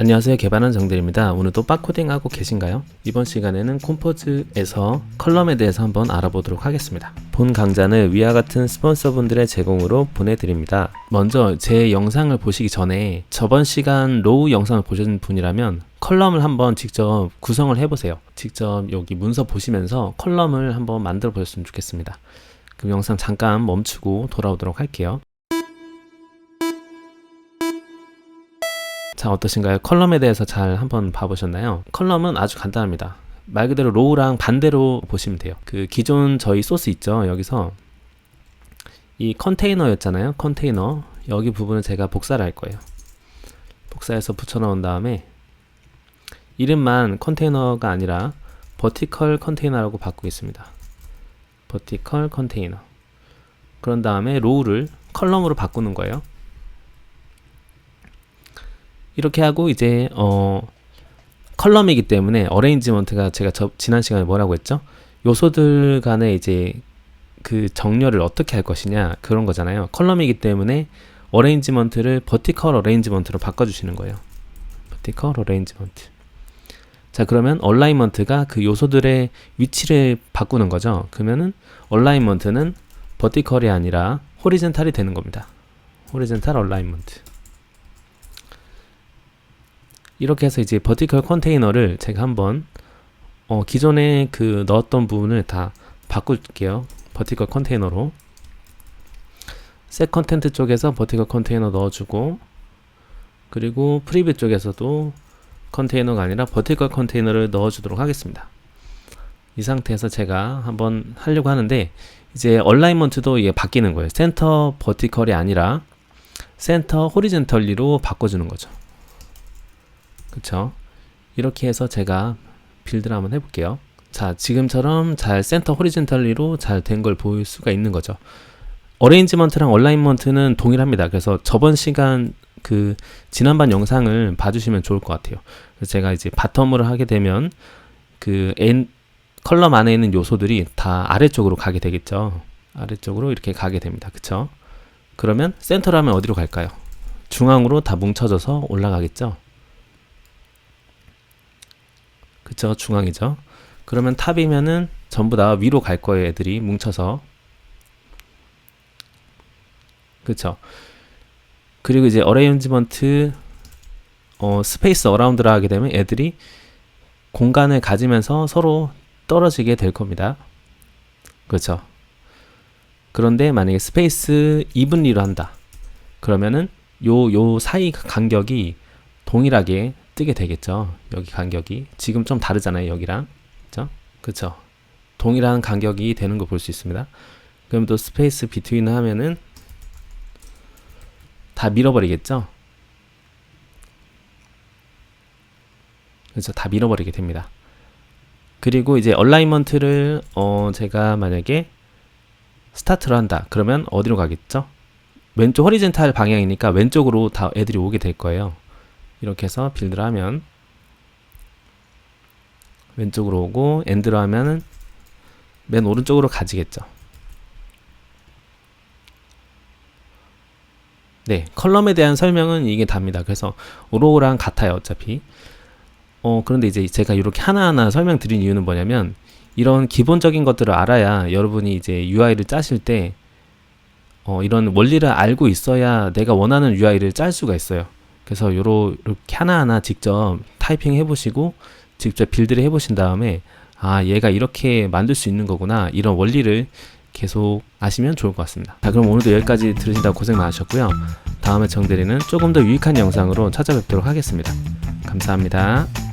안녕하세요. 개발한 정들입니다. 오늘도 빡코딩 하고 계신가요? 이번 시간에는 콤포즈에서 컬럼에 대해서 한번 알아보도록 하겠습니다. 본 강좌는 위와 같은 스폰서분들의 제공으로 보내드립니다. 먼저 제 영상을 보시기 전에 저번 시간 로우 영상을 보신 분이라면 컬럼을 한번 직접 구성을 해보세요. 직접 여기 문서 보시면서 컬럼을 한번 만들어 보셨으면 좋겠습니다. 그럼 영상 잠깐 멈추고 돌아오도록 할게요 자 어떠신가요? 컬럼에 대해서 잘 한번 봐보셨나요? 컬럼은 아주 간단합니다. 말 그대로 로우랑 반대로 보시면 돼요. 그 기존 저희 소스 있죠? 여기서 이 컨테이너였잖아요. 컨테이너 여기 부분을 제가 복사를 할 거예요. 복사해서 붙여넣은 다음에 이름만 컨테이너가 아니라 버티컬 컨테이너라고 바꾸겠습니다. 버티컬 컨테이너 그런 다음에 로우를 컬럼으로 바꾸는 거예요. 이렇게 하고 이제 어 컬럼이기 때문에 어레인지먼트가 제가 저, 지난 시간에 뭐라고 했죠? 요소들 간에 이제 그 정렬을 어떻게 할 것이냐 그런 거잖아요. 컬럼이기 때문에 어레인지먼트를 버티컬 어레인지먼트로 바꿔주시는 거예요. 버티컬 어레인지먼트. 자 그러면 얼라이먼트가 그 요소들의 위치를 바꾸는 거죠. 그러면은 얼라이먼트는 버티컬이 아니라 호리젠탈이 되는 겁니다. 호리젠탈 얼라이먼트. 이렇게 해서 이제 버티컬 컨테이너를 제가 한번 어, 기존에 그 넣었던 부분을 다 바꿀게요. 버티컬 컨테이너로 셋 컨텐트 쪽에서 버티컬 컨테이너 넣어주고 그리고 프리뷰 쪽에서도 컨테이너가 아니라 버티컬 컨테이너를 넣어주도록 하겠습니다. 이 상태에서 제가 한번 하려고 하는데 이제 얼라이먼트도 이게 바뀌는 거예요. 센터 버티컬이 아니라 센터 호리젠털리로 바꿔주는 거죠. 그쵸? 이렇게 해서 제가 빌드를 한번 해볼게요. 자, 지금처럼 잘 센터 호리젠탈리로 잘 된 걸 보일 수가 있는 거죠. 어레인지먼트랑 얼라인먼트는 동일합니다. 그래서 저번 시간 그 지난번 영상을 봐주시면 좋을 것 같아요. 제가 이제 바텀으로 하게 되면 그 N 컬럼 안에 있는 요소들이 다 아래쪽으로 가게 되겠죠. 아래쪽으로 이렇게 가게 됩니다. 그쵸? 그러면 센터로 하면 어디로 갈까요? 중앙으로 다 뭉쳐져서 올라가겠죠. 그쵸 중앙이죠. 그러면 탑이면은 전부 다 위로 갈 거예요 애들이. 뭉쳐서. 그쵸. 그리고 이제 어레인지먼트 어, 스페이스 어라운드라 하게 되면 애들이 공간을 가지면서 서로 떨어지게 될 겁니다. 그렇죠 그런데 만약에 스페이스 이분리로 한다. 그러면은 요 요 사이 간격이 동일하게 뜨게 되겠죠. 여기 간격이 지금 좀 다르잖아요. 여기랑 그죠? 그쵸? 동일한 간격이 되는 거 볼 수 있습니다. 그럼 또 스페이스 비트윈 하면은 다 밀어버리겠죠? 그래서 다 밀어버리게 됩니다. 그리고 이제 얼라이먼트를 어 제가 만약에 스타트를 한다. 그러면 어디로 가겠죠? 왼쪽 허리젠탈 방향이니까 왼쪽으로 다 애들이 오게 될 거예요. 이렇게 해서 빌드를 하면 왼쪽으로 오고 엔드로 하면은 맨 오른쪽으로 가지겠죠. 네, 컬럼에 대한 설명은 이게 답니다. 그래서 로우랑 같아요, 어차피. 어, 그런데 이제 제가 이렇게 하나하나 설명드린 이유는 뭐냐면 이런 기본적인 것들을 알아야 여러분이 이제 UI를 짜실 때 어, 이런 원리를 알고 있어야 내가 원하는 UI를 짤 수가 있어요. 그래서 요렇게 하나하나 직접 타이핑 해보시고 직접 빌드를 해보신 다음에 아 얘가 이렇게 만들 수 있는 거구나 이런 원리를 계속 아시면 좋을 것 같습니다. 자 그럼 오늘도 여기까지 들으신다고 고생 많으셨고요. 다음에 정대리는 조금 더 유익한 영상으로 찾아뵙도록 하겠습니다. 감사합니다